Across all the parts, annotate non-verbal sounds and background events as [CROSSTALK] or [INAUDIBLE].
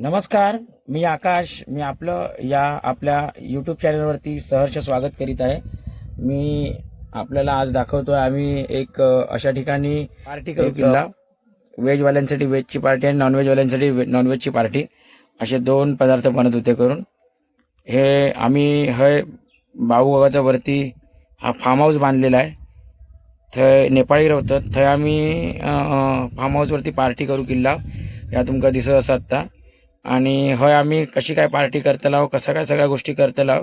नमस्कार मी आकाश. मी आपलं या आपल्या यूट्यूब चॅनलवरती सहर्ष स्वागत करीत आहे. मी आपल्याला आज दाखवतोय आम्ही एक अशा ठिकाणी पार्टी करू किल्ला. व्हेजवाल्यांसाठी व्हेजची पार्टी आणि नॉनव्हेजवाल्यांसाठी व्हे- नॉनव्हेजची पार्टी. असे दोन पदार्थ बनत होते करून. हे आम्ही हे बाबूगावाच्या वरती हा फार्म हाऊस बांधलेला आहे. थंय नेपाळी रावतात थंय आम्ही फार्म हाऊसवरती पार्टी करू किल्ला. या तुमका दिसत आसा आत्ता. आणि हय आम्ही कशी काय पार्टी करतला कसं काय सगळ्या गोष्टी करतला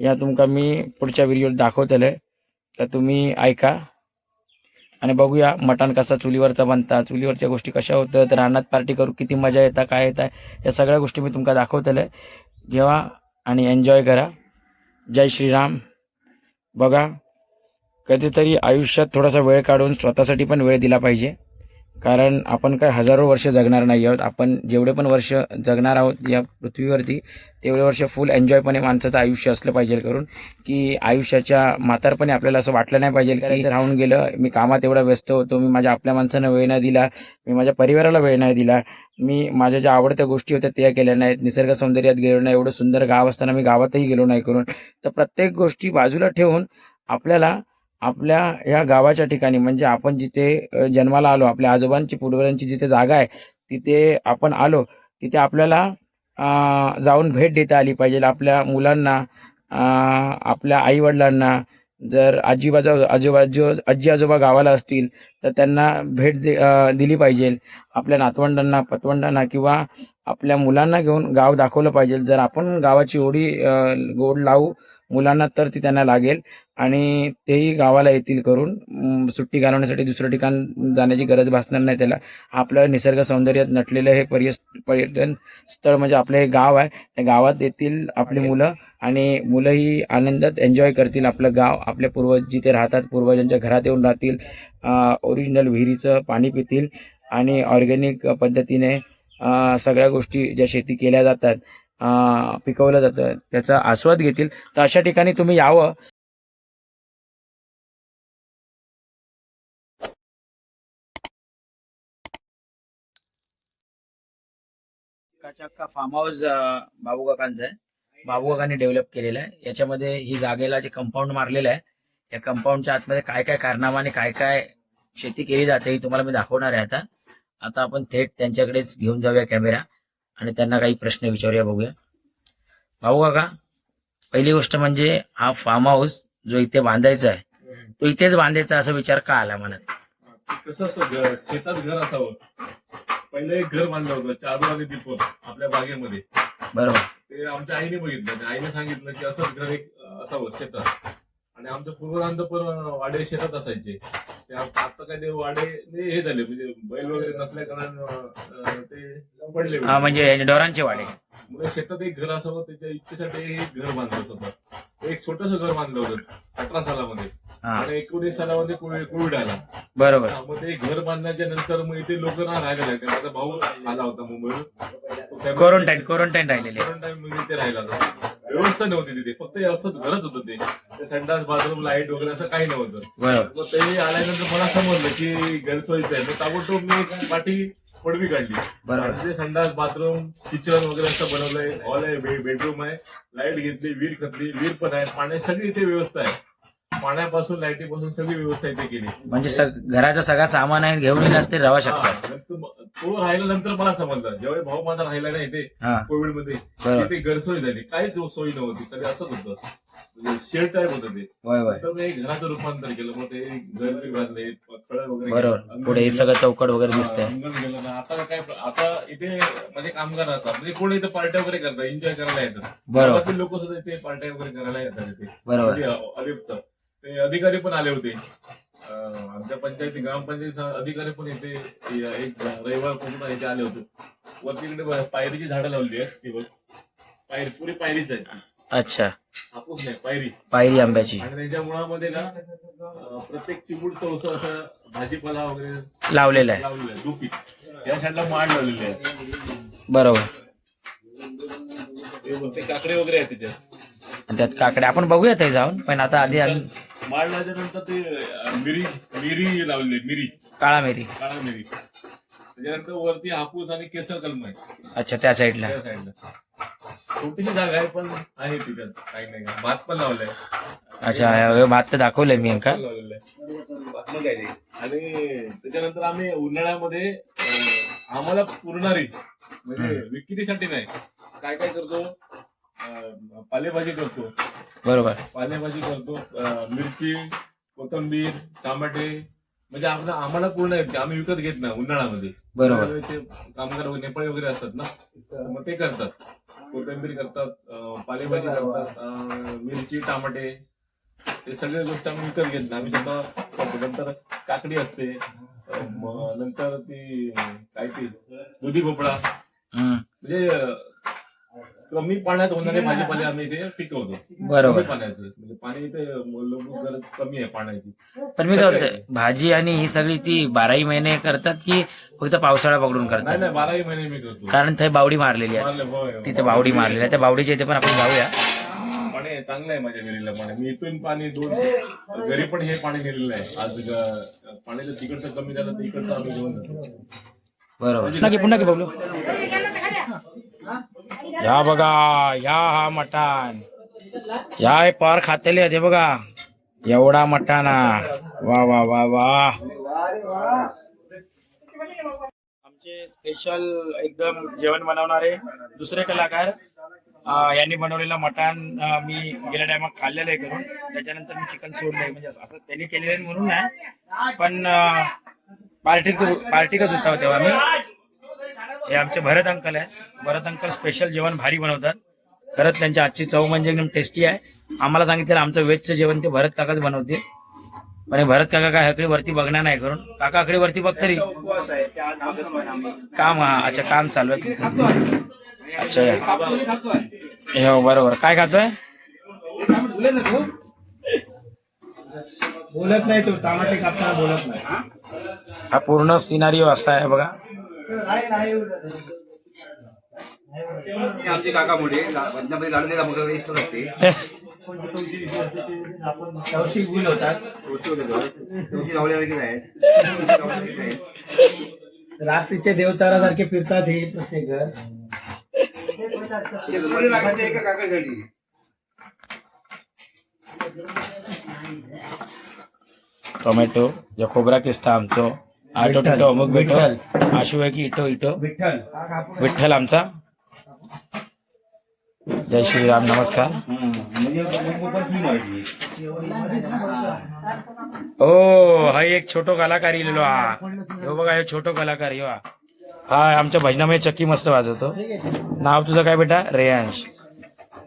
या तुमका मी पुढच्या व्हिडिओत दाखवतले. तर तुम्ही ऐका. आणि बघूया मटण कसा चुलीवरचा बनता चुलीवरच्या गोष्टी कशा होतं तर रानात पार्टी करू किती मजा येता काय येता या सगळ्या गोष्टी मी तुमका दाखवतले. जेव्हा आणि एन्जॉय करा. जय श्रीराम. बघा कधीतरी आयुष्यात थोडासा वेळ काढून स्वतःसाठी पण वेळ दिला पाहिजे. कारण आपण काय हजारो वर्ष जगणार नाही आहोत. आपण जेवढे पण वर्ष जगणार आहोत या पृथ्वीवरती तेवढे वर्ष फुल एन्जॉयपणे माणसाचं आयुष्य असलं पाहिजे करून की आयुष्याच्या म्हातारपणे आपल्याला असं वाटलं नाही पाहिजे की राहून गेलं मी कामात एवढा व्यस्त होतो मी माझ्या आपल्या माणसानं वेळ नाही दिला मी माझ्या परिवाराला वेळ नाही दिला मी माझ्या ज्या आवडत्या गोष्टी होत्या त्या केल्या नाहीत निसर्ग सौंदर्यात गेलो नाही एवढं सुंदर गाव असताना मी गावातही गेलो नाही करून. तर प्रत्येक गोष्टी बाजूला ठेवून आपल्याला आपल्या या गावाच्या ठिकाणी म्हणजे आपण जिथे जन्माला आलो आपल्या आजोबांची पूर्वजांची जिथे जागा आहे तिथे आपण आलो तिथे आपल्याला जाऊन भेट देता आली पाहिजे. आपल्या मुलांना आपल्या आईवडिलांना जर आजी आजोबा जो आजी आजोबा गावाला असतील तर त्यांना भेट दे दिली पाहिजे. आपल्या नातवंडांना पतवंडांना किंवा आपल्या मुलांना घेऊन गाव दाखवलं पाहिजे. जर आपण गावाची ओढी गोड लावू मुलांना तर ती त्यांना लागेल. आणि तेही गावाला येतील करून सुट्टी घालवण्यासाठी दुसरं ठिकाण जाण्याची गरज भासणार नाही त्याला. आपलं निसर्ग सौंदर्यात नटलेलं हे पर्य पर्यटन स्थळ म्हणजे आपलं हे गाव आहे. त्या गावात येतील आपली मुलं आणि मुलंही आनंदात एन्जॉय करतील आपलं गाव. आपल्या पूर्वज जिथे राहतात पूर्वजांच्या घरात येऊन राहतील ओरिजिनल विहिरीचं पाणी पितील आणि ऑर्गॅनिक पद्धतीने सगळ्या गोष्टी ज्या शेती केल्या जातात पिकवलं जातं. त्याचा आस्वाद घेतील. तर अशा ठिकाणी तुम्ही यावं. चक्का फार्म हाऊस बाबू काकांचा आहे. बाबू काकांनी डेव्हलप केलेलं आहे. याच्यामध्ये ही जागेला जे कंपाऊंड मारलेलं आहे या कंपाऊंडच्या आतमध्ये काय काय कारनामा आणि काय काय शेती केली जाते ही तुम्हाला मी दाखवणार आहे आता. आता आपण थेट त्यांच्याकडेच घेऊन जाऊया कॅमेरा आणि त्यांना काही प्रश्न विचारूया बघूया. भाऊ काका पहिली गोष्ट म्हणजे हा फार्म हाऊस जो इथे बांधायचा आहे तो इथेच बांधायचा असा विचार का आला मनात? कसं घर शेतात घर असावं. पहिलं एक घर बांधलं होतं चादर आणि दीपक आपल्या बागेमध्ये. बरोबर. ते आमच्या आईने बघितलं आईने सांगितलं की असंच घर एक असावं शेतात. आणि आमच्या पूर्वजांत पण वाडे शेतात असायचे. ते आता काय ते वाडे ते हे झाले म्हणजे बैल वगैरे नसल्या कारण ते पडले हा म्हणजे डोरांचे वाडे. म्हणजे शेतात एक घर असावं त्याच्या इच्छेसाठी हे एक घर बांधलं होतं. एक छोटस घर बांधलं होतं अठरा सालामध्ये. आणि एकोणीस सालामध्ये कोविड आला. बरोबर. मग ते घर बांधण्याच्या नंतर मग इथे लोक ना राहायला लागले. माझा भाऊ आला होता मुंबईहून क्वारंटाईन क्वारंटाईन राहिलेले. क्वारंटाईन मध्ये इथे राहिला होता. व्यवस्था नव्हती तिथे. फक्त व्यवस्थित घरच होतं ते. संडास बाथरूम लाइट वगैरे असं काही नव्हतं. बरोबर मग ते आल्यानंतर मला समजलं की गैरसोयीचं आहे मग ताबडतोब मी पाठी पडवी काढली. बरोबर. संडास बाथरूम किचन वगैरे असं बनवलंय. हॉल आहे बेडरूम आहे. लाइट घेतली वीर खतली वीर पण आहे. पाण्याची सगळी इथे व्यवस्था आहे. पाण्यापासून लाईटीपासून सगळी व्यवस्था इथे केली. म्हणजे सग- घराचा सगळा सामान आहे घेऊन येईल ते राहू शकतात. तो राहिला नंतर मला समजलं. जेव्हा भाऊ माझा राहिला नाही ते हा. कोविडमध्ये बरोबर. तिथे गैरसोय झाली. काहीच सोयी नव्हती. कधी असंच होतं. म्हणजे शेड टाईप होतं ते. होय होय. तर मी एक घराचं रूपांतर केलं. मग ते घर बांधले वगैरे बरोबर. पुढे हे. सगळं चौकट वगैरे दिसतंय. अंगण गेलं ना आता काय आता इथे म्हणजे कामगार राहतात. म्हणजे कोणी इथे पार्ट्या वगैरे करतात एन्जॉय करायला येतात. बरोबर. लोक सुद्धा इथे पार्ट्या वगैरे करायला येतात इथे. बरोबर. अलिप्त ते अधिकारी पण आले होते. आमच्या पंचायती ग्रामपंचायत अधिकारी पण इथे एक रविवार पूर्ण इथे आले होते. वरती इकडे पायरीची झाडं लावली आहेत ती बघ. पायरी पुरी पायरीच आहे. अच्छा. हापूस नाही पायरी. पायरी आंब्याची. आणि त्याच्या मुळामध्ये ना अं, प्रत्येक चिमूड चौस असं भाजीपाला वगैरे लावलेलं आहे. लावलेलं आहे दुपी या साईडला माड लावलेले आहे बरोबर. ते काकडे वगैरे आहेत त्याच्यात. आणि त्यात काकडे. आपण बघूया ते जाऊन पण आता आधी आम्ही माड लावल्याच्या नंतर ते मिरी मिरी लावलेली आहे, मिरी काळा मिरी. काळा मिरी त्याच्यानंतर वरती हापूस आणि केसर कलम आहे अच्छा त्या साईडला. त्या साईडला. छोटीशी जागा आहे पण आहे तिच्यात काही नाही. का भात पण लावलाय. अच्छा भात तर दाखवलंय मी अंका. लावलेलं आहे. आणि त्याच्यानंतर आम्ही उन्हाळ्यामध्ये अं, आम्हाला पुरणारी म्हणजे विक्रीसाठी नाही. काय काय करतो? अं, पालेभाजी करतो. बरोबर. पालेभाजी करतो अं, मिरची कोथंबीर टमाटे म्हणजे आपलं आम्हाला पूर्ण येते आम्ही विकत घेत नाही उन्हाळ्यामध्ये. बरोबर. ते कामगार वगैरे नेपाळी वगैरे असतात ना तर मग ते करतात. कोथिंबीर करतात अं, पालेभाजी करतात अं, मिरची टमाटे ते सगळ्या गोष्टी आम्ही विकत घेत नाही. आम्ही स्वतः करतो. नंतर काकडी असते अं, नंतर ती काय ती दुधी भोपळा. हम्म. म्हणजे अं, कमी पाण्यात होणारे भाजीपाले आम्ही इथे पिकवतो. बरोबर कमी पाण्याचे. म्हणजे पाणी इथे मूलभूत गरज कमी आहे पाण्याची. पण मी काय भाजी आणि ही सगळी ती बाराही महिने करतात की फक्त पावसाळा पकडून नाही करतात? नाही बाराही महिने मी करतो. कारण ते बावडी मारलेली आहे. होय. तिथे बावडी मारलेली आहे. त्या बावडीच्या इथे पण आपण जाऊया. पाणी आहे, चांगलं आहे माझ्या विहिरीला पाणी. मी इथून पाणी दोन घरी पण हे पाणी नेलेलं आहे. आज ग- पाणी जर तिकडचं कमी झालं तर इकडचं आम्ही घेऊन जातो. बरोबर. पुन्हा की पुन्हा की बघलो या बघा या हा मटण. या हे पार खातेले आहेत हे बघा. एवढा मटाना वा वा वा वा. आमचे स्पेशल एकदम जेवण बनवणारे दुसरे कलाकार अं, यांनी बनवलेलं मटण अं, मी गेल्या टायमात खाल्लेलं आहे करून. त्याच्यानंतर मी चिकन सोडलंय म्हणजे असं त्यांनी केलेलं आहे म्हणून नाही. पण पार्टी पार्टीकच होता तेव्हा मी? हे आमचे भरत अंकल आहेत. भरत अंकल स्पेशल जेवण भारी बनवतात. खरंच त्यांची आजची चव म्हणजे एकदम टेस्टी आहे. आम्हाला सांगितलं आमचं व्हेजचं जेवण ते भरत काकाच बनवतील. म्हणजे भरत काका काय हकडी वरती बघणार नाही करून. काका हकडी वरती बघ तरी. काम हा अच्छा काम चालू आहे तुमचं. अच्छा हे हो बरोबर. काय खातोय? बोलत नाही तो. टमाटे कापताना बोलत नाही. हा पूर्ण सिनारिओ असा आहे बघा. आमचे काका मोठे पंजाबमध्ये गाडलेला मोठा वेस्ट असते तवशी गुल होतात. रोजचे होते तो. तुमची लावले वगैरे आहेत तुमची लावले वगैरे आहेत. रात्रीचे देवचारासारखे फिरतात हे प्रत्येक घर. एका काकासाठी? टोमॅटो जो खोबरा किस्ता आमचो. आटो टिटो अमुक बेटो आशू आहे की इटो इटो. विठ्ठल. विठ्ठल आमचा. जय श्रीराम नमस्कार. ओ हा एक छोटो कलाकार इलेलो हा ह्यो बघा हे छोटो कलाकार हा. हा आमच्या भजनामध्ये चक्की मस्त वाजवतो. नाव तुझं काय बेटा? रेयांश.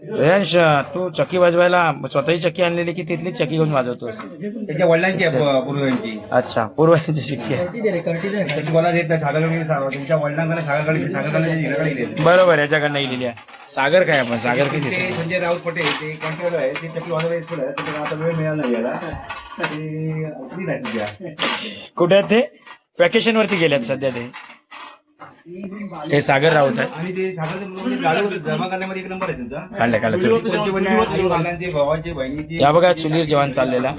रेयांश तू चक्की वाजवायला स्वतःची चक्की आणलेली की तिथली चक्की घेऊन वाजवतोस? त्याच्या वडिलांची आहे प- पूर्वजांची अच्छा पूर्वाची चक्की आहे. त्याची कोणा देत नाही सागरकडे तुमच्या वडिलांकडे सागरकडे सागरकडे हिराकडे दिलेली. बरोबर याच्याकडनं इलेली आहे. सागर काय आपण? सागर किती ते संजय राऊत पटेल ते कॉन्ट्रॅक्टर आहे. ते चक्की वाजवायला येत आता वेळ मिळाला नाही याला. ते उतरी नाही तुझ्या कुठे आहेत ते? व्हॅकेशन वरती गेल्यात सध्या ते. हे सागर राऊत आहे आणि ते जमा करण्यामध्ये एक नंबर आहे त्यांचा. काढले काढले चल. भावाचे बहिणीचे. या बघा चुलीर जेवण चाललेला.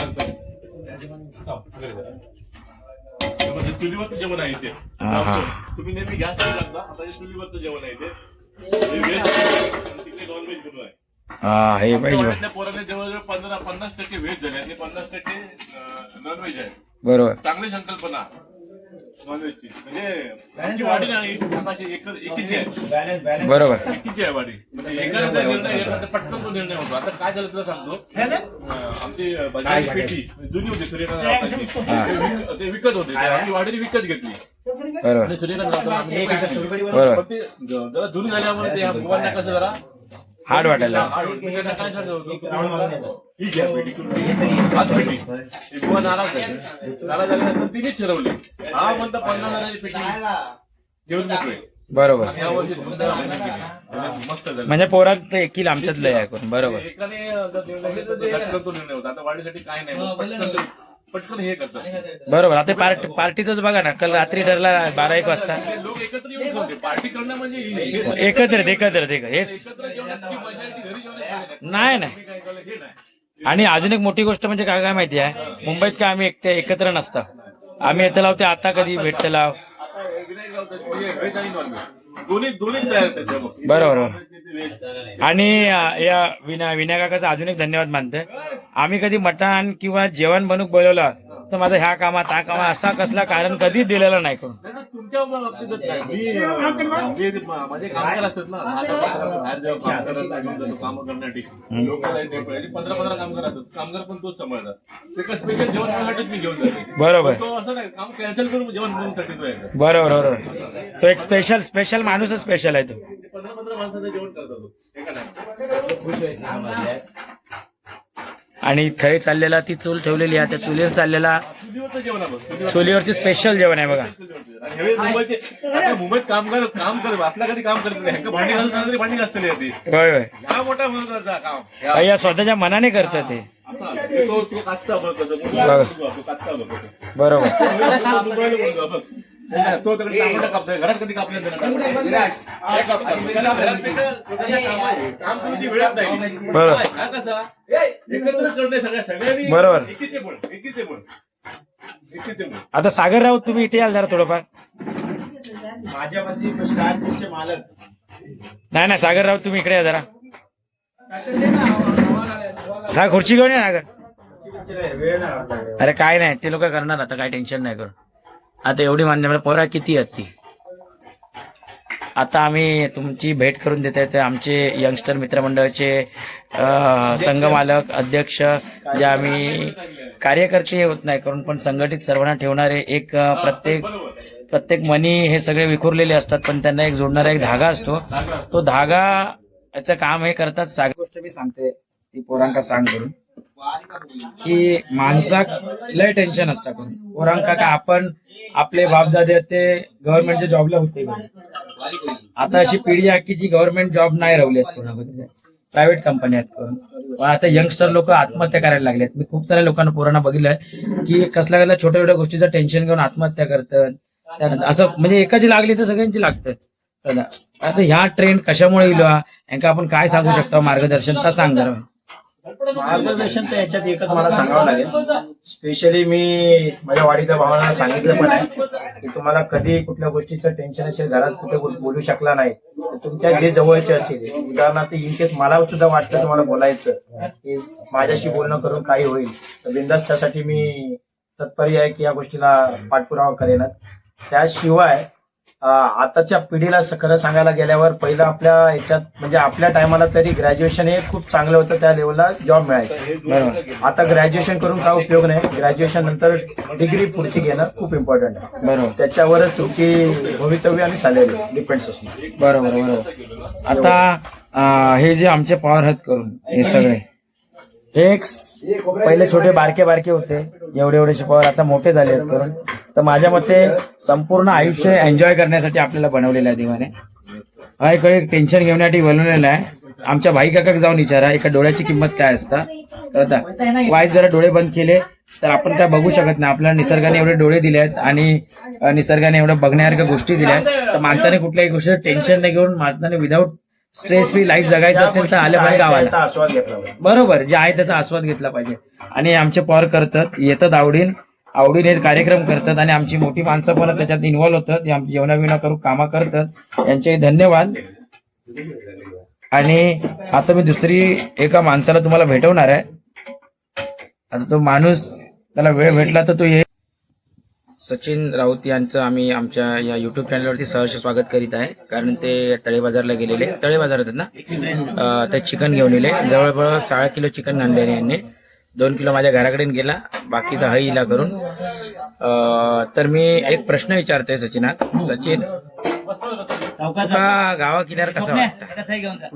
जेवण आहे. तुम्ही नेहमी गॅस लागता आता हे चुलीवरचं जेवण आहे हे हा हे पाहिजे. पोरांना जवळजवळ पंधरा पन्नास टक्के व्हेज झाले आणि पन्नास टक्के नॉन व्हेज आहे. बरोबर. चांगली संकल्पना. नॉनव्हेजची म्हणजे आमची वाडी नाही. आकाशी एक एकीची आहे. बॅलन्स बॅलन्स बरोबर. एकीची आहे वाडी म्हणजे निर्णय घेतला तर पटकन तो निर्णय होतो. आता काय झालं तुला सांगतो? अं, आमची पेटी जुनी होती सूर्यकांत रावताची. ते विक- ते विकत होते. ते आमची वाडीने विकत घेतली. बरोबर. आणि सूर्यकांत आम्ही. बरोबर. पण ते ज- जरा जुनी झाल्यामुळे ते मुलांना कसं जरा. हार्ड वाटायला ही नाराज नाराज झाल्यानंतर तिनेच ठरवली. हा म्हणता पन्नास हजाराची पेटी घेऊन मोकळे बरोबर. धुमधाम केली. मस्त झालं. म्हणजे पोरात ते एकील आमच्यातलं आहे करून बरोबर. एकाने जर निर्णय घेतला तर पटकन तो निर्णय होता. आता वाढीसाठी काय नाही. पटकन हे करतात. बरोबर आता पार्टी पार्टीच बघा ना काल रात्री ठरला बारा एक वाजता. लोक एकत्र येऊन ठेवते पार्टी करणं म्हणजे हे- हे- एकत्र एकत्र एकत्र हे एकत्र जेवणात ती मजा आहे ती घरी जेवणात नाही. नाही नाही. मी काय केलं हे नाही. आणि अजून एक मोठी गोष्ट म्हणजे काय काय माहिती आहे? मुंबईत काय आम्ही एकटे एकत्र नसतं. आम्ही येतं लावते आता कधी भेटते लाव. विनायक राऊत म्हणजे व्हेज आणि नॉनव्हेज बरोबर आणि या विना विनायक अजून एक धन्यवाद मानतोय. आम्ही कधी मटण किंवा जेवण बनूक बोलवलं तर माझा ह्या कामात त्या कामात असा कसला कारण कधीच दिलेलं नाही कोण. नाही, नाही, तुमच्या बाबतीतच नाही. मी अं, जे मा- माझे कामगार असतात ना आता बाहेर जेव्हा काम करायला घेऊन जातो कामं करण्यासाठी. लोकांना पंधरा पंधरा कामगार असतात. कामगार पण तोच सांभाळतात. ते का स्पेशल जेवण करण्यासाठीच मी घेऊन जाते. बरोबर. तो असं नाही काम कॅन्सल करून जेवण बनवण्यासाठी तो यायचा बरोबर बरोबर. तो एक स्पेशल स्पेशल माणूसच स्पेशल आहे तो. पंधरा पंधरा माणसाचं जेवण करतात तो. एका नाही आणि थंय चाललेला ती चूल ठेवलेली आहे त्या चुलीवर चाललेला. चुलीवरची स्पेशल जेवण आहे बघा. मुंबईत काम कर काम कर आपल्या कधी काम करत नाही भांडी भांडी होय होय. मोठा महत्त्वाचा काम या स्वतःच्या मनाने करत ते. बरोबर. तो तिकडे कापतोय. घरात कधी कापले ते नाही. बरोबर. हा कसा? एकत्र करणे सगळ्या सगळ्यांनी बरोबर. एकीचे पण एकीचे पण. एकीचे पण. आता सागर राऊत तुम्ही इथे याल जरा थोडंफार. माझ्या मते स्टार चे मालक. नाही नाही सागर राऊत तुम्ही इकडे या जरा. जा खुर्ची घेऊन या सागर. वेळ नाही आपल्याकडे. अरे काय नाही ते लोक करणार आता काय टेन्शन नाही करू. आता एवढी मान्य पोरा किती आहेत ती? आता आम्ही तुमची भेट करून देत आहे. आमचे यंगस्टर मित्रमंडळाचे संघ मालक अध्यक्ष जे आम्ही कार्यकर्ते होत नाही करून पण संघटित सर्वांना ठेवणारे एक प्रत्येक प्रत्येक मनी हे सगळे विखुरलेले असतात पण त्यांना एक जोडणारा एक धागा असतो. तो धागा याचं काम हे करतात. साग गोष्ट मी सांगते ती पोरांका सांग करून की माणसाक लय टेन्शन असतं करून. पोरांका का आपण आपले बापदादे आहेत ते गव्हर्नमेंटच्या जॉबला होते. आता अशी पिढी आहे की जी गव्हर्नमेंट जॉब नाही राहिली आहेत कोणाकडे प्रायव्हेट कंपनी आहेत करून पण आता यंगस्टर लोक आत्महत्या करायला लागलेत. मी खूप साऱ्या लोकांना पोरांना बघितलंय की कसल्या कसल्या छोट्या छोट्या गोष्टीचं टेन्शन घेऊन आत्महत्या करतात. त्यानंतर असं म्हणजे एकाची लागली तर सगळ्यांची लागतात. आता ह्या ट्रेंड कशामुळे येईल? यांना आपण काय सांगू शकतो? मार्गदर्शन तर सांग जरा मार्गदर्शन तर याच्यात एकच मला सांगावं लागेल. स्पेशली मी माझ्या वाडीच्या भावाला सांगितलं पण आहे की तुम्हाला कधी कुठल्या गोष्टीचं टेन्शन असेल घरात कुठे बोल- शकला नाही तुमच्या जे जवळचे असतील उदाहरणार्थ इन केस मला सुद्धा वाटतं तुम्हाला बोलायचं की माझ्याशी बोलणं करून काही होईल. तर बिंदास त्यासाठी मी तत्परी आहे की या गोष्टीला पाठपुरावा करेनच. त्याशिवाय आताच्या पिढीला खरं सांगायला गेल्यावर पहिलं आपल्या याच्यात म्हणजे आपल्या टायमाला तरी ग्रॅज्युएशन हे खूप चांगलं होतं त्या लेवलला जॉब मिळायचा. आता ग्रॅज्युएशन करून काय उपयोग नाही. ग्रॅज्युएशन नंतर डिग्री पुढची घेणं खूप इम्पॉर्टंट आहे. बरोबर. त्याच्यावरच तुमची भवितव्य आणि सॅलरी डिपेंड्स असणार. बरोबर बरोबर. आता हे जे आमचे पॉवर आहेत करून हे सगळे हे पहिले छोटे बारके बारके होते. एवढे एवढेचे पॉवर आता मोठे झाले आहेत करून. तर माझ्या मते संपूर्ण आयुष्य एन्जॉय करण्यासाठी आपल्याला बनवलेलं आहे देवाने. हा एक टेन्शन घेण्यासाठी बनवलेला आहे. आमच्या भाई काकाक जाऊन विचारा एका डोळ्याची किंमत काय असता? कळता वाईट जरा डोळे बंद केले तर आपण काय बघू शकत नाही. आपल्याला निसर्गाने एवढे डोळे दिले आहेत आणि निसर्गाने एवढं बघण्यासारख्या गोष्टी दिल्या आहेत. तर माणसाने कुठल्याही गोष्टी टेन्शन नाही घेऊन माणसाने विदाऊट स्ट्रेस फ्री लाईफ जगायचं असेल तर आलं पाहिजे गावाला. बरोबर जे आहे त्याचा आस्वाद घेतला पाहिजे. आणि आमचे पॉवर करतात येतात आवडीन आवडीने कार्यक्रम करतात आणि आमची मोठी माणसं पण त्याच्यात इन्व्हॉल्व्ह होतात. ते आमची जेवणाविना करू कामा करतात. यांचे धन्यवाद. आणि आता मी दुसरी एका माणसाला तुम्हाला भेटवणार आहे. आता तो माणूस त्याला वेळ भेटला तर तो ये. सचिन राऊत यांचं आम्ही आमच्या या युट्यूब चॅनलवरती सहर्ष स्वागत करीत आहे. कारण ते तळे बाजारला गेलेले. तळे बाजार होतात ना ते चिकन घेऊन गेले जवळपास सहा किलो चिकन आणलेले यांनी. दोन किलो माझ्या घराकडे गेला. बाकीचा हा इला करून. अं, तर मी एक प्रश्न विचारतोय सचिनात. सचिन तुका गावा किनार कसा वाटतं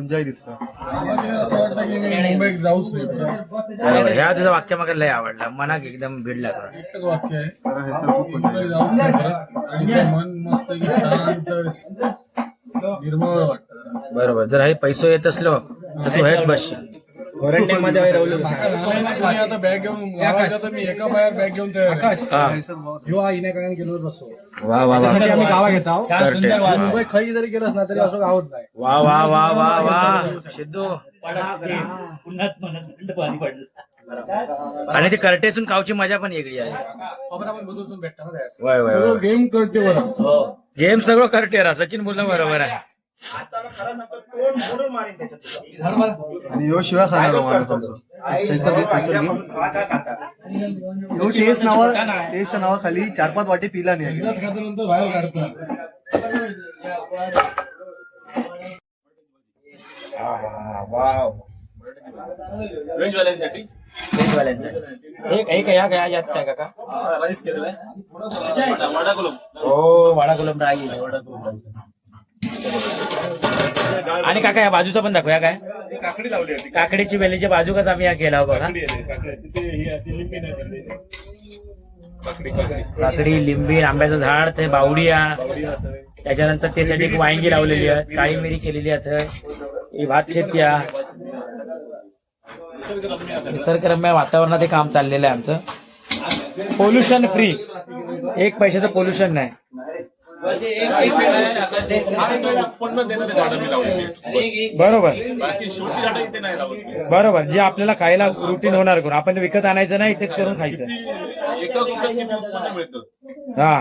मुंबईत जाऊच नाही बरोबर ह्या तुझं वाक्य मला लय आवडला. मनाक एकदम भिडला एकच वाक्य आहे. मुंबई जाऊच नाही परत. आणि ते मन मस्त की शांत निर्मळ वाटत. बरोबर जर हे पैसो येत असलो तर तू हेच बसशील. मी आता बॅग घेऊन गावात जातो मी एका बाहेर बॅग घेऊन तयार आहे. हा. ह्यो हा इनेकांना गेलो बसो वा वा वा. आम्ही गावा घेता. Correct. मुंबई खरी जरी ना तरी असं गावत नाही. वा वा वा वा वा. सिद्धू. आणि ती कर्टेसून खाऊची मजा पण वेगळी आहे. वय वय सगळं वय. गेम करते बरं. गेम सगळं करते रा सचिन बोलला बरोबर आहे. आता खरं सांगतो तोंड मोडून मारीन त्याच्यात. आणि यो शिवाय खाणार माणूस आमचा. नैसर्गिक नैसर्गिक खाता खाता यो टेस्ट नावा टेस्टच्या नावाखाली चार पाच वाटे पिला नाही. एकदाच खाल्यानंतर बाहेर काढतात वाव व्हेजवाल्यांसाठी एक एक या गया यात काय काका. राईस केलेला आहे. वडा- वडा गुलाब हो वाडा गुलाब आणि काका या बाजूचा पण दाखवूया काय? काकडी लावली होती. काकडीची वेलीच्या बाजूकाच आम्ही केला बघा काकडी आहे, काकडी आहे. तिथे ही आहे, ती लिंबी नाही तिथे. काकडी काकडी. काकडी लिंबी आंब्याचं झाड ते बावडिया. बावडी आहे. त्याच्यानंतर त्यासाठी एक वांगी लावलेली आहे काळी मिरी केलेली आहे ही भात निसर्गरम्य असं. निसर्गरम्य वातावरणात हे काम चाललेलं आहे आमचं. पोल्युशन फ्री एक पैशाचं पोल्युशन नाही. उत्पन्न देणारे झाडं मी लावलेली आहेत. बरोबर. नाही बरोबर जे आपल्याला खायला रुटीन होणार करून आपण विकत आणायचं नाही तेच करून खायचं. हा.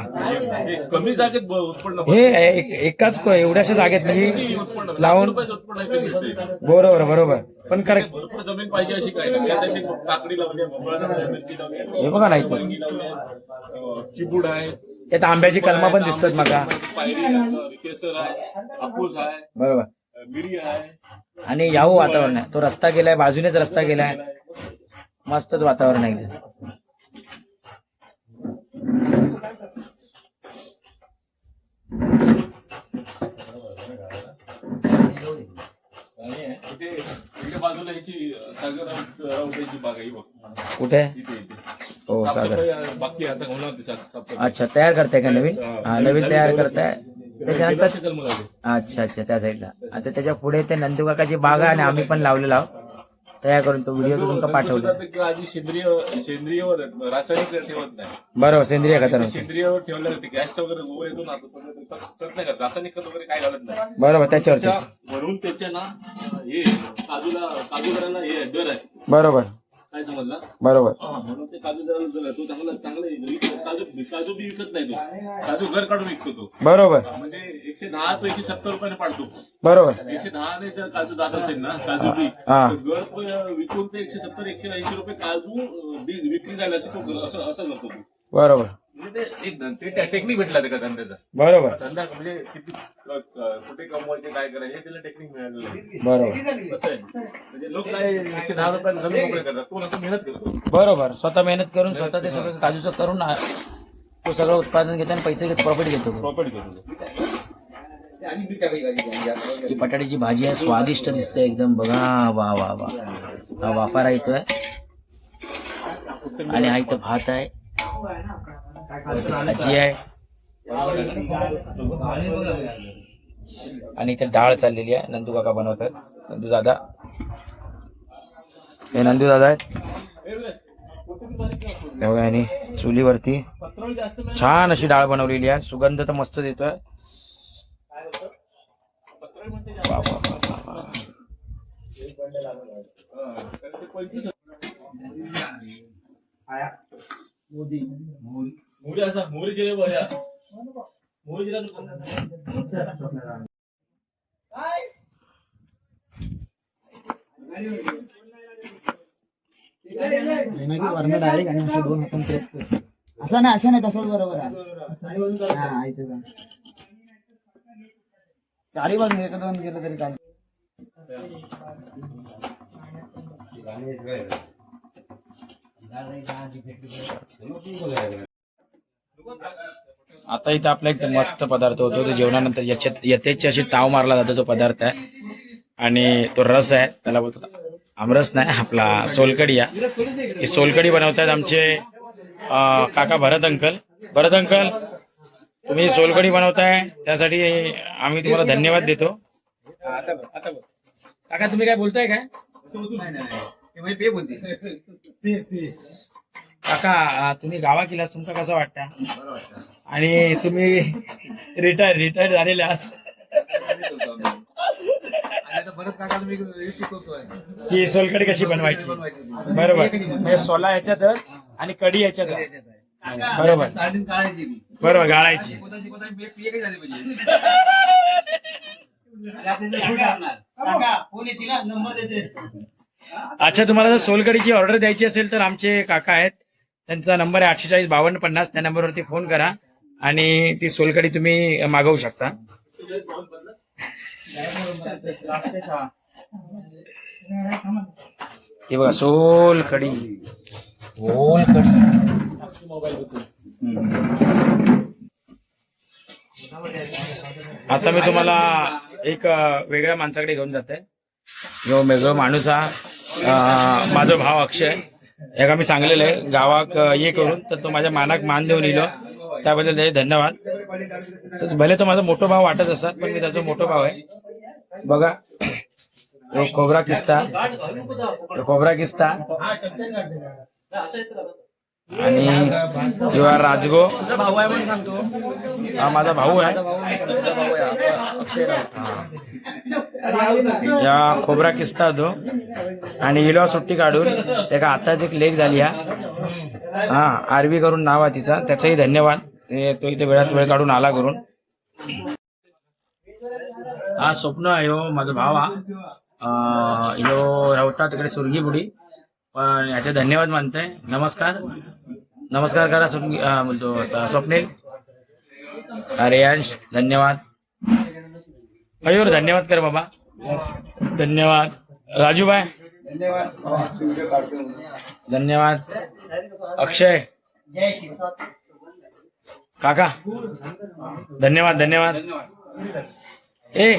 हे कमी जागेत उत्पन्न हे एक- एकाच को- एवढ्याशा जागेत म्हणजे लावून. बरोबर बरोबर. पण करेक्ट भरपूर जमीन पाहिजे अशी काय? नाही. काकडी लावली हे बघा ना इथं. वांगी लावली आहे, अं, चिबूड आहे त्यात आंब्याची कलमा पण दिसतात मला पायरी आहे केसर आहे हापूस आहे बरोबर. मिरी आहे आणि याहू वातावरण आहे. तो रस्ता गेलाय बाजूनेच रस्ता गेलाय. मस्तच वातावरण आहे इथे. इथे इथे बाजूला ह्याची अं, सागर राऊत राऊताची बाग आहे ही बघ कुठे इथे इथे हो सागर साफसफाई आहे, बाकी आहे, आता होणार ती साफ- साफसफाई. अच्छा तयार करताय का नवीन हा नवीन तयार करताय त्याच्यानंतर गेल्या कलम लावली. अच्छा अच्छा त्या साईडला आता त्याच्या पुढे ते नंदू काकाची बाग आहे आणि आम्ही पण लावलेलो आहोत तयार करून तो व्हिडिओ तुमका पाठवला आधी सेंद्रिय सेंद्रिय रासायनिक ठेवत नाही. बरोबर सेंद्रिय खतानं सेंद्रिय ठेवलं जाते गॅसचा वगैरे येतो ना करत नाही करत रासायनिक खत वगैरे काय घालत नाही. बरोबर त्याच्यावरती त्या- वरून त्याच्या ना हे काजूला काजू करायला हे दर आहे. बरोबर. काय समजला? बरोबर. म्हणून ते काजू तो चांगला चांगला काजू काजू बी विकत नाही तो. काजू घर काढून विकतो तो. बरोबर. म्हणजे एकशे दहा तो एकशे सत्तर रुपयाने पाडतो. बरोबर. एकशे दहा ने जर काजू जात असेल ना काजू बी. हा. तर घर प- विकून ते एकशे सत्तर एकशे ऐंशी रुपये काजू अं, बी विक्री झाली असे तो असं असं करतो तो. बरोबर. म्हणजे ते एक धन- ते टेक्निक भेटला त्या धंद्याचा बरोबर. धंदा म्हणजे किती क- क- कुठे कमवायचे काय करायचे हे त्याला टेक्निक मिळालेलं आहे. बरोबर. आहे. म्हणजे लोक काय एकशे दहा रुपयाला मोकळे करतात तो नंतर मेहनत करतो. बरोबर. स्वतः मेहनत करून स्वतः ते सगळं काजूचं करून आ- तो सगळं उत्पादन घेतो आणि पैसे घेत प्रॉफिट घेतो प्रॉपर्टी करतो ही बटाट्याची भाजी आहे स्वादिष्ट दिसते एकदम. बघा वा वा वा. हा वाफारा येतोय. आणि हा इथं भात आहे. भाजी आहे. आणि इथे डाळ चाललेली आहे. नंदू काका बनवतात. नंदू दादा. हे नंदू दादा आहेत. आणि चुलीवरती छान अशी डाळ बनवलेली आहे. सुगंध तर मस्त येतोय मोदी. वा, वा, वा, वा. मोरी असा मोरी जिरे बघा मोरी जिरा डायरेक्ट आणि असं दोन हातांनी प्रेस कर असं नाही असं नाही तसंच बरोबर आहे हा इथे जा. चारी बाजून एक दोन गेलं तरी चालेल आता इथं आपला एक मस्त पदार्थ होतो जो जेवणानंतर याच्यात यथेची अशी ताव मारला जातो तो पदार्थ आहे. आणि तो रस आहे त्याला बोलतात आमरस नाही आपला सोलकडी आहे. ही सोलकडी बनवतात आमचे काका भरत अंकल. भरत अंकल तुम्ही सोलकडी बनवताय त्यासाठी आम्ही तुम्हाला धन्यवाद देतो. आता बघ, आता बघ. काका तुम्ही काय बोलताय काय? काका तुम्ही गावा केलास तुमचा कसं वाटतं? आणि तुम्ही रिटायर रिटायर झालेले आहात. की सोलकडी कशी बनवायची? बरोबर. म्हणजे सोला याच्यात आणि कढी याच्यात बरोबर. बरोबर गाळायची. अच्छा तुम्हाला जर सोलकडीची ऑर्डर द्यायची असेल तर आमचे काका आहेत. त्यांचा नंबर आहे अठ्ठेचाळीस बावन्न पन्नास. त्या नंबरवरती फोन करा आणि ती सोलकडी तुम्ही मागवू शकता. हे बघा सोलकडी आता मी तुम्हाला एक वेगळ्या माणसाकडे घेऊन जाते. जो वेगळा माणूस हा माझा भाव अक्षय. एका मी सांगलेलं आहे गावाक ये करून तर तो माझ्या मानाक मान देऊन इलो. त्याबद्दल त्याचे धन्यवाद. तर भले तो माझा मोठो भाव वाटत असतात पण मी त्याचा मोठो भाव आहे. बघा तो खोबरा किस्ता खोबरा किस्ता. आणि किंवा राजगो. भाऊ आहे. म्हणून सांगतो हा माझा भाऊ आहे. या खोबरा किस्ता तो. आणि इलो सुट्टी काढून एका हातात एक लेख झाली हा. हा आरवी करून नाव आहे तिचा. त्याचाही धन्यवाद. ते तो इथे वेळात वेळ काढून आला करून हा स्वप्न आहे ह्यो माझा भाव हा. ह्यो रावता तिकडे सुरगी बुडी. पण याचे धन्यवाद मानते नमस्कार. नमस्कार करा स्वप्नी- अं, बोलतो स्वप्नील. रेयांश धन्यवाद. मयूर धन्यवाद कर बाबा. धन्यवाद. राजूभाई धन्यवाद. अक्षय. काका. धन्यवाद धन्यवाद. ए.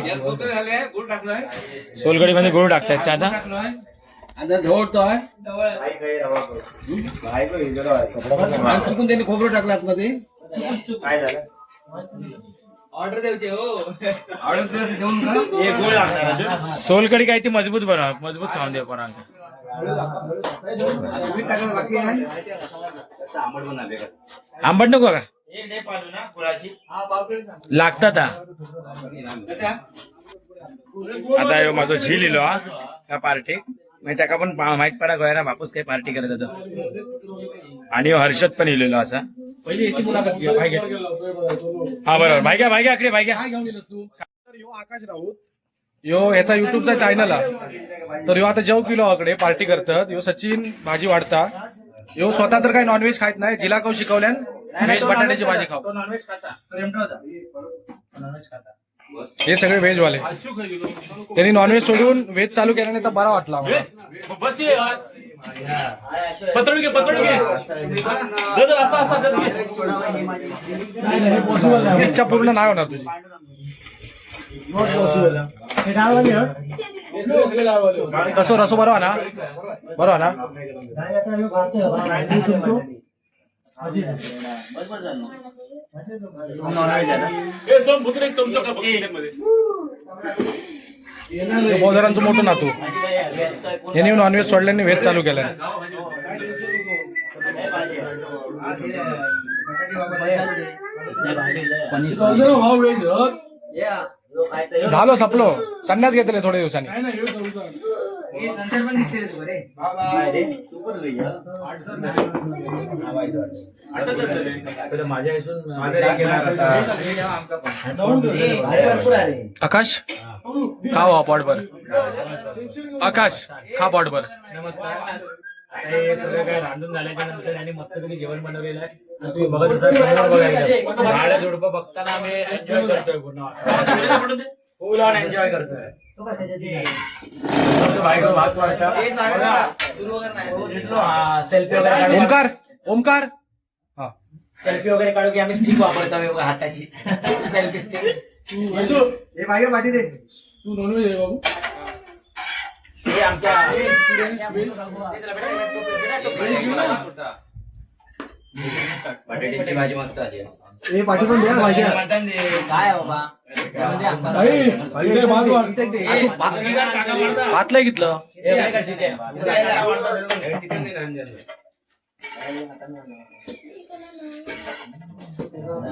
सोलगडी मध्ये गुळ टाकतायत का आता? आणि चुकून त्यांनी खोबरं टाकलं आतमध्ये. काय झालं? ऑर्डर द्यायची हो. ऑर्डर देऊन का? सोलकडी काय ती मजबूत बनवा मजबूत खाऊन दे पोरांना मीठ टाकायचं बाकी आहे? आंबट नको का? लागतात. आता ह्यो माझो झील इलो हा. का पार्टी म्हणजे त्याका पण माहीत पडा गोया ना बापूस काही पार्टी करत होतो. आणि हर्षद पण इलेलो असा. हा बरोबर. भाई घ्या भाई घ्या इकडे भाई घ्या. यो आकाश राऊत. यो याचा युट्यूबचा चॅनल आहे. तर यो आता जेव किलो आकडे पार्टी करतात. यो सचिन भाजी वाढता. यो स्वतः तर काही नॉनव्हेज खात नाही. जिला खाऊ शिकवल्यान बटाट्याची भाजी खाऊ. तो नॉनव्हेज खाता. हे सगळे व्हेज वाले त्यांनी नॉनव्हेज सोडून व्हेज चालू केल्याने तर बरा वाटला. पकडून घे पकडून घे. इच्छा पूर्ण नाही होणार तुझी. कसो रसो बरो ना? बरो ना? हे का फक्त याच्यामध्ये. बहुजनांचं मोठं नातू. यांनी नॉनव्हेज सोडल्याने व्हेज चालू केलं झालो सपलो संन्यास घेतले थोड्या दिवसांनी. माझ्या आकाश खा वा पॉटभर आकाश खा पॉटभर नमस्कार. आता हे सगळं काय रांधून झाल्याच्यानंतर आणि मस्तपैकी जेवण बनवलेलं आहे. आणि तुम्ही बघत असाल झाडं झुडपं बघताना आम्ही एन्जॉय करतोय पूर्ण. फुल ऑन एन्जॉय करतोय. सेल्फी वगैरे काढू ओमकार ओमकार हा. सेल्फी वगैरे काढू की आम्ही स्टिक वापरतो बघा हाताची. सेल्फी स्टिक हे बाहेर पाठी दे. तू नॉनव्हेज आहे बाबू. हे आमच्या बटाट्याची भाजी मस्त आली. पाठी पण द्या भाजी काय बाबा? भातलंय घेतलं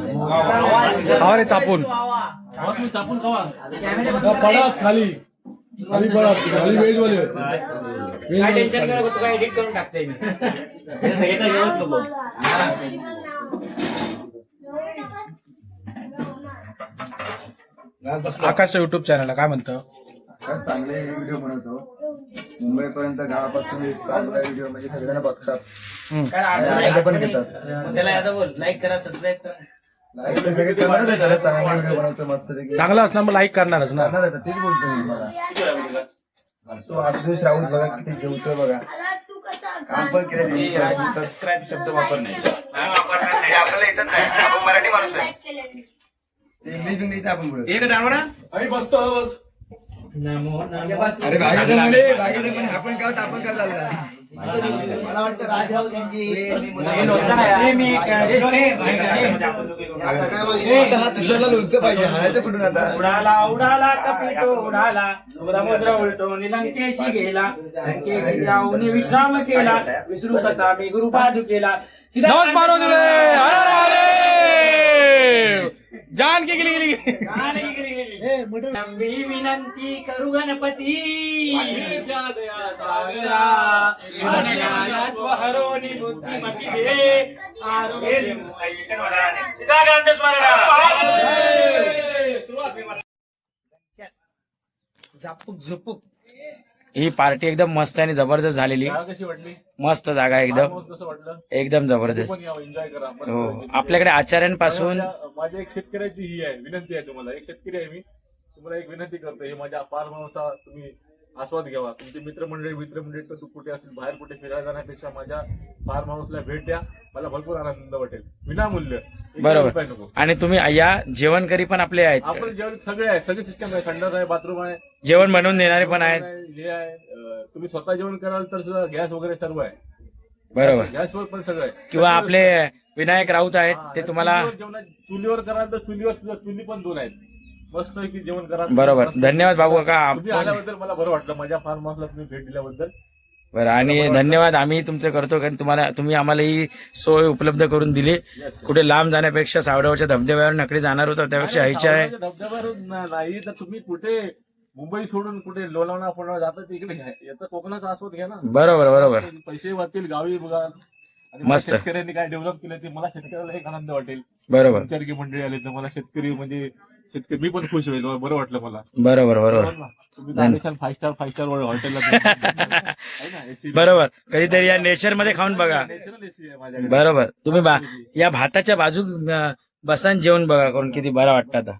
खावा रे चापून. चापून खावा. पडा खाली. काय टेन्शन घेऊ नको तुला एडिट करून टाकते मी. आकाशचं युट्यूब चॅनल काय म्हणतं? चांगले व्हिडिओ बनवतो. मुंबई पर्यंत गावापासून एक चांगला व्हिडिओ म्हणजे सगळ्यांना बघतात. आणि पण घेतात. लाईक करा सबस्क्राईब करा. चांगले व्हिडिओ बनवतो मस्त चांगलं असणार मग लाईक करणारच ना. तेच बोलतो मी मला तो आशुतोष राऊत बघा किती जेवतो बघा. काम पण केलं त्यांनी. सबस्क्राईब शब्द वापर ते आपल्याला येतच नाही. आपण मराठी माणूस आहे. ते इंग्लिश नाही आपण बोलत. एक आणि बसतो बस अरे बागेत म्हणे बागेत म्हणे आपण काय होतं, आपण काय झालं? मला वाटतं राज राऊत यांची आता तुषारला लोणचं पाहिजे कुठून आता उडाला उडाला कपितो उडाला. समुद्र उलटो लंकेशी गेला. लंकेशी जाऊन विश्राम केला. विसरू कसा? मी गुरु पादू केला मारो दिले हर हर महादेव जान की गेली गेली। नंबी विनंती करू गणपती। सागरा। ज्ञानात हरोनी बुद्धिमती दे आरोग्य सीताकांत झापूक झुपूक. ही पार्टी एकदम मस्त आणि जबरदस्त झालेली. जागा कशी वाटली? मस्त जागा एकदम. एकदम जबरदस्त. हो. आपल्याकडे आचार्यांपासून माझ्या- एक शेतकऱ्याची ही आहे विनंती आहे तुम्हाला. एक शेतकरी आहे मी. तुम्हाला एक विनंती करतो. हे माझ्या हाऊसचा तुम्ही आस्वाद घ्यावा. तुमचे मित्रमंडळी मित्रमंडळी तर तू कुठे असेल बाहेर कुठे फिरायला जाण्यापेक्षा माझ्या फार्म हाऊसला भेट द्या. मला भरपूर आनंद वाटेल. विनामूल्य. बरोबर. आणि तुम्ही या जेवणकरी पण आपले आहेत. आपण जेवण सगळे आहे सगळे सिस्टम आहे. संडास आहे बाथरूम आहे. जेवण बनवून देणारे पण आहेत. हे आहे. तुम्ही स्वतः जेवण कराल तर गॅस वगैरे सर्व आहे. बरोबर. गॅसवर पण सगळं आहे. किंवा आपले विनायक राऊत आहेत ते तुम्हाला जेवणात- चुलीवर कराल तर चुलीवर सुद्धा चुली पण दोन आहेत. मस्त की जेवण करा. बरोबर. धन्यवाद बाबू काका. तुम्ही आपण आल्याबद्दल मला बरं वाटलं. माझ्या फार्म हाऊसला तुम्ही भेट दिल्याबद्दल. बरं आणि धन्यवाद. आम्ही तुमचं करतो कारण तुम्हाला तुम्ही आम्हाला ही सोय उपलब्ध करून दिली. कुठे लांब जाण्यापेक्षा सावडावच्या धबधब्यावर नकडे जाणार होतो त्यापेक्षा ह्याच्या आहे. धबधब्यावरून ना- नाही तर तुम्ही कुठे मुंबई सोडून कुठे लोणावळा पुण्याला जाता तिकडे घ्या. याचा कोकणाचा आस्वाद घ्या ना. बरोबर बरोबर. पैसे वाटतील गावी बघा. आणि मस्त. शेतकऱ्यांनी काय डेव्हलप केलं ते मला शेतकऱ्याला एक आनंद वाटेल. बरोबर. तुमच्यासारखी मंडळी आले तर मला शेतकरी म्हणजे शेतकरी मी पण खुश होईल बरं वाटलं मला. बरोबर बरोबर? तुम्ही फाईव्ह स्टार फाईव्ह स्टार हॉटेलला बरोबर. कधीतरी या नेचरमध्ये खाऊन बघा. [LAUGHS] नॅचरल एसी आहे माझ्याकडे. बरोबर. तुम्ही या भाताच्या बाजू बसान जेवण बघा करून किती बरं वाटतं आता.